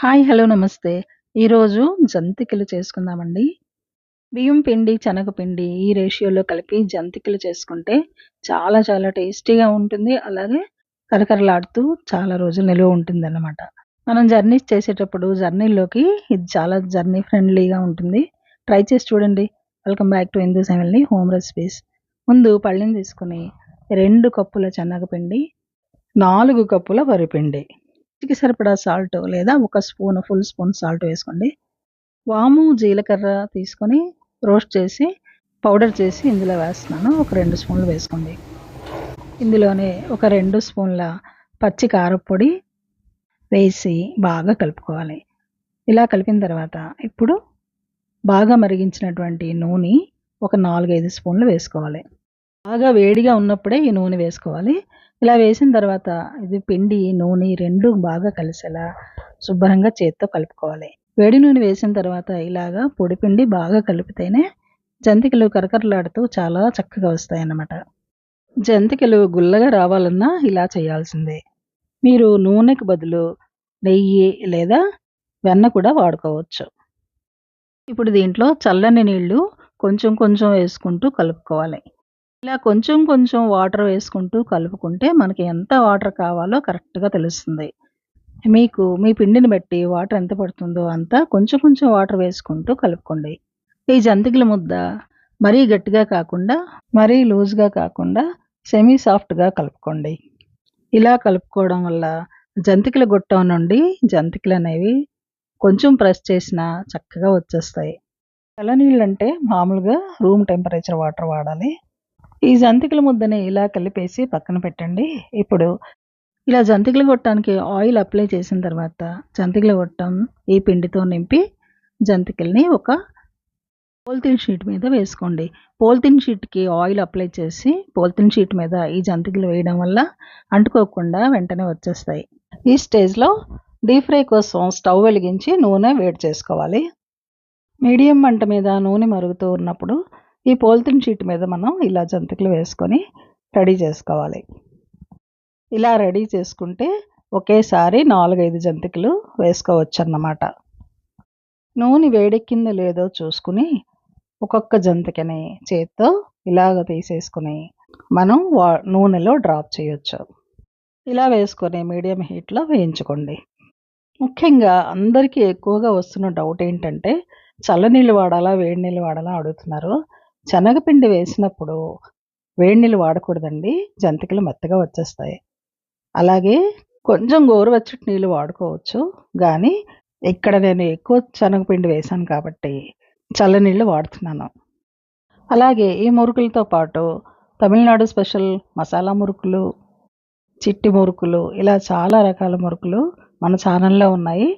Hi hello నమస్తే. ఈరోజు జంతికలు చేసుకుందామండి. బియ్యం పిండి శనగపిండి ఈ రేషియోలో కలిపి జంతికలు చేసుకుంటే చాలా చాలా టేస్టీగా ఉంటుంది. అలాగే కరకరలాడుతూ చాలా రోజులు నిలువ ఉంటుంది అన్నమాట మనం జర్నీస్ చేసేటప్పుడు జర్నీలోకి ఇది చాలా జర్నీ ఫ్రెండ్లీగా ఉంటుంది. ట్రై చేసి చూడండి. Welcome back to Hindu సెవెన్లీ home recipes. ముందు పళ్ళని తీసుకుని రెండు కప్పుల శనగపిండి నాలుగు కప్పుల వరిపిండి రుచికి సరిపడా సాల్ట్ లేదా ఒక స్పూన్ ఫుల్ స్పూన్ సాల్ట్ వేసుకోండి. వాము జీలకర్ర తీసుకొని రోస్ట్ చేసి పౌడర్ చేసి ఇందులో వేస్తున్నాను. ఒక రెండు స్పూన్లు వేసుకోండి. ఇందులోనే ఒక రెండు స్పూన్ల పచ్చి కారపొడి వేసి బాగా కలుపుకోవాలి. ఇలా కలిపిన తర్వాత ఇప్పుడు బాగా మరిగించినటువంటి నూనె ఒక నాలుగైదు స్పూన్లు వేసుకోవాలి. బాగా వేడిగా ఉన్నప్పుడే ఈ నూనె వేసుకోవాలి. ఇలా వేసిన తర్వాత ఇది పిండి నూనె రెండు బాగా కలిసేలా శుభ్రంగా చేత్తో కలుపుకోవాలి. వేడి నూనె వేసిన తర్వాత ఇలాగా పొడి పిండి బాగా కలిపితేనే జంతికలు కరకరలాడుతూ చాలా చక్కగా వస్తాయి అన్నమాట జంతికలు గుల్లగా రావాలన్నా ఇలా చేయాల్సిందే. మీరు నూనెకి బదులు నెయ్యి లేదా వెన్న కూడా వాడుకోవచ్చు. ఇప్పుడు దీంట్లో చల్లని నీళ్ళు కొంచెం కొంచెం వేసుకుంటూ కలుపుకోవాలి. ఇలా కొంచెం కొంచెం వాటర్ వేసుకుంటూ కలుపుకుంటే మనకి ఎంత వాటర్ కావాలో కరెక్ట్గా తెలుస్తుంది. మీకు మీ పిండిని బట్టి వాటర్ ఎంత పడుతుందో అంత కొంచెం కొంచెం వాటర్ వేసుకుంటూ కలుపుకోండి. ఈ జంతికల ముద్ద మరీ గట్టిగా కాకుండా మరీ లూజ్గా కాకుండా సెమీ సాఫ్ట్గా కలుపుకోండి. ఇలా కలుపుకోవడం వల్ల జంతికల గొట్టం నుండి జంతికలు అనేవి కొంచెం ప్రెస్ చేసినా చక్కగా వచ్చేస్తాయి. చల్లనీళ్ళు అంటే మామూలుగా రూమ్ టెంపరేచర్ వాటర్ వాడాలి. ఈ జంతికల ముద్దని ఇలా కలిపేసి పక్కన పెట్టండి. ఇప్పుడు ఇలా జంతికలు కొట్టడానికి ఆయిల్ అప్లై చేసిన తర్వాత జంతికలు కొట్టం ఈ పిండితో నింపి జంతికల్ని ఒక పోల్తిన్ షీట్ మీద వేసుకోండి. పోల్తిన్ షీట్కి ఆయిల్ అప్లై చేసి పోల్తిన్ షీట్ మీద ఈ జంతికలు వేయడం వల్ల అంటుకోకుండా వెంటనే వచ్చేస్తాయి. ఈ స్టేజ్లో డీప్ ఫ్రై కోసం స్టవ్ వెలిగించి నూనె వేడి చేసుకోవాలి. మీడియం మంట మీద నూనె మరుగుతూ ఉన్నప్పుడు ఈ పోల్తిన్ షీట్ మీద మనం ఇలా జంతికలు వేసుకొని రెడీ చేసుకోవాలి. ఇలా రెడీ చేసుకుంటే ఒకేసారి నాలుగైదు జంతికలు వేసుకోవచ్చు అన్నమాట నూనె వేడెక్కిందో లేదో చూసుకుని ఒక్కొక్క జంతికని చేత్తో ఇలాగ తీసేసుకుని మనం వా నూనెలో డ్రాప్ చేయొచ్చు. ఇలా వేసుకొని మీడియం హీట్లో వేయించుకోండి. ముఖ్యంగా అందరికీ ఎక్కువగా వస్తున్న డౌట్ ఏంటంటే చల్లనీళ్ళు వాడాలా వేడి నీళ్ళు వాడాలా అడుగుతున్నారు. శనగపిండి వేసినప్పుడు వేడి నీళ్ళు వాడకూడదండి. జంతికలు మెత్తగా వచ్చేస్తాయి. అలాగే కొంచెం గోరువెచ్చటి నీళ్ళు వాడుకోవచ్చు. కానీ ఇక్కడ నేను ఎక్కువ శనగపిండి వేశాను కాబట్టి చల్లనీళ్ళు వాడుతున్నాను. అలాగే ఈ మురుకులతో పాటు తమిళనాడు స్పెషల్ మసాలా మురుకులు చిట్టి మురుకులు ఇలా చాలా రకాల మురుకులు మన ఛానల్లో ఉన్నాయి.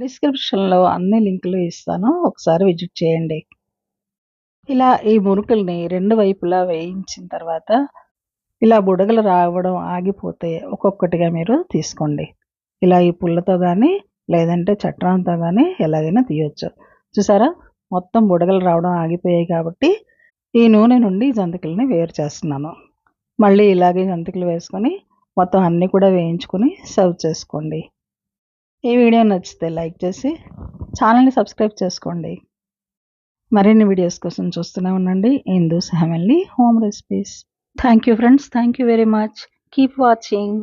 డిస్క్రిప్షన్లో అన్ని లింకులు ఇస్తాను. ఒకసారి విజిట్ చేయండి. ఇలా ఈ మురుకుల్ని రెండు వైపులా వేయించిన తర్వాత ఇలా బుడగలు రావడం ఆగిపోతే ఒక్కొక్కటిగా మీరు తీసుకోండి. ఇలా ఈ పుల్లతో కానీ లేదంటే చట్రంతో కానీ ఎలాగైనా తీయొచ్చు. చూసారా? మొత్తం బుడగలు రావడం ఆగిపోయాయి కాబట్టి ఈ నూనె నుండి జంతికల్ని వేరు చేస్తున్నాను. మళ్ళీ ఇలాగే జంతికలు వేసుకొని మొత్తం అన్నీ కూడా వేయించుకొని సర్వ్ చేసుకోండి. ఈ వీడియో నచ్చితే లైక్ చేసి ఛానల్ని సబ్స్క్రైబ్ చేసుకోండి. మరిన్ని వీడియోస్ కోసం చూస్తూనే ఉండండి. Hindu's family home recipes thank you friends thank you very much keep watching